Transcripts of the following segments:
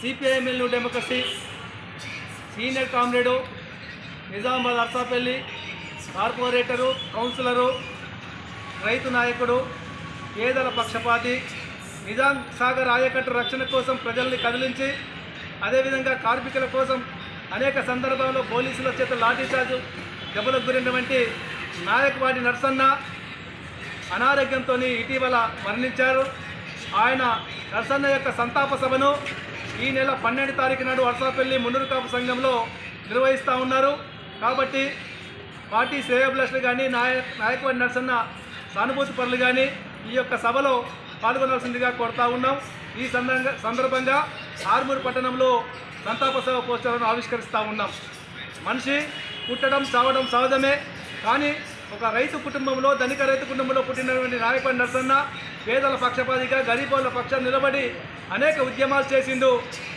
CPI ML new democracy senior comrade Nizamabad Arsapalli corporator councillor రైతు నాయకుడు పేదల పక్షపాతి నిజాం సాగర్ ఆయకట్టు రక్షణ కోసం ప్రజల్ని కదిలించి అదేవిధంగా కార్మికుల కోసం అనేక సందర్భాల్లో పోలీసుల చేత లాఠీచార్జ్ దెబ్బలకు గురినటువంటి నాయకవాడి నర్సన్న అనారోగ్యంతో ఇటీవల మరణించారు. ఆయన నర్సన్న యొక్క సంతాప సభను ఈ నెల పన్నెండు తారీఖు నాడు వర్షాపల్లి మున్నూరు కాపు సంఘంలో నిర్వహిస్తూ ఉన్నారు. కాబట్టి పార్టీ శ్రేయభిలాషులు కానీ నాయ నాయకవాడి నర్సన్న సానుభూతి పనులు కానీ ఈ యొక్క సభలో పాల్గొనాల్సిందిగా కోరుతా ఉన్నాం. ఈ సందర్భంగా సందర్భంగా ఆర్మూరు పట్టణంలో సంతాప సభ పోస్టర్లను ఆవిష్కరిస్తూ ఉన్నాం. మనిషి పుట్టడం చావడం సహజమే. కానీ ఒక రైతు కుటుంబంలో ధనిక రైతు కుటుంబంలో పుట్టినటువంటి నాయకుడు నరసన్న పేదల పక్షపాతిగా గరీబుల పక్షం నిలబడి అనేక ఉద్యమాలు చేసిండు.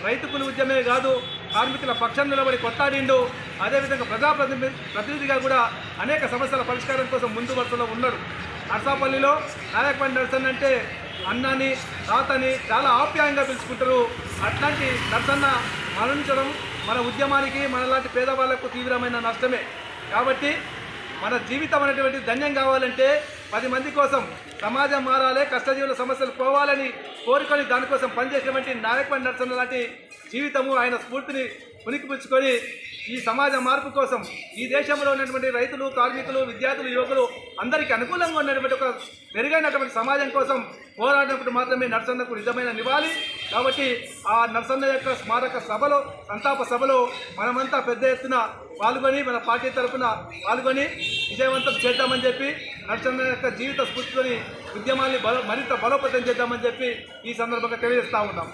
రైతుకుల ఉద్యమే కాదు కార్మికుల పక్షం నిలబడి కొట్టాడిండు అదేవిధంగా ప్రజాప్రతినిధి ప్రతినిధిగా కూడా అనేక సమస్యల పరిష్కారం కోసం ముందు వరుసలో ఉన్నాడు నర్సాపల్లిలో నాయకపల్లి నరసన్న అంటే అన్నని తాతని చాలా ఆప్యాయంగా పిలుచుకుంటారు. అట్లాంటి నరసన్న మరణించడం మన ఉద్యమానికి మనలాంటి పేదవాళ్ళకు తీవ్రమైన నష్టమే. కాబట్టి మన జీవితం అనేటువంటి ధన్యం కావాలంటే పది మంది కోసం సమాజం మారాలి కష్టజీవుల సమస్యలు పోవాలని కోరుకొని దానికోసం పనిచేసినటువంటి నాయకపల్లి నరసన్న లాంటి జీవితము ఆయన స్ఫూర్తిని పుణికిపుచ్చుకొని ఈ సమాజ మార్పు కోసం ఈ దేశంలో ఉన్నటువంటి రైతులు కార్మికులు విద్యార్థులు యువకులు అందరికీ అనుకూలంగా ఉన్నటువంటి ఒక మెరుగైనటువంటి సమాజం కోసం పోరాడినప్పుడు మాత్రమే నరసన్నకు నిజమైన నివాలి కాబట్టి ఆ నరసన్న యొక్క స్మారక సభలో సంతాప సభలో మనమంతా పెద్ద ఎత్తున పాల్గొని మన పార్టీ తరఫున పాల్గొని విజయవంతం చేద్దామని చెప్పి నరసన్న యొక్క జీవిత స్ఫూర్తితోని ఉద్యమాన్ని బల మరింత బలోపేతం చేద్దామని చెప్పి ఈ సందర్భంగా తెలియజేస్తూ ఉన్నాం.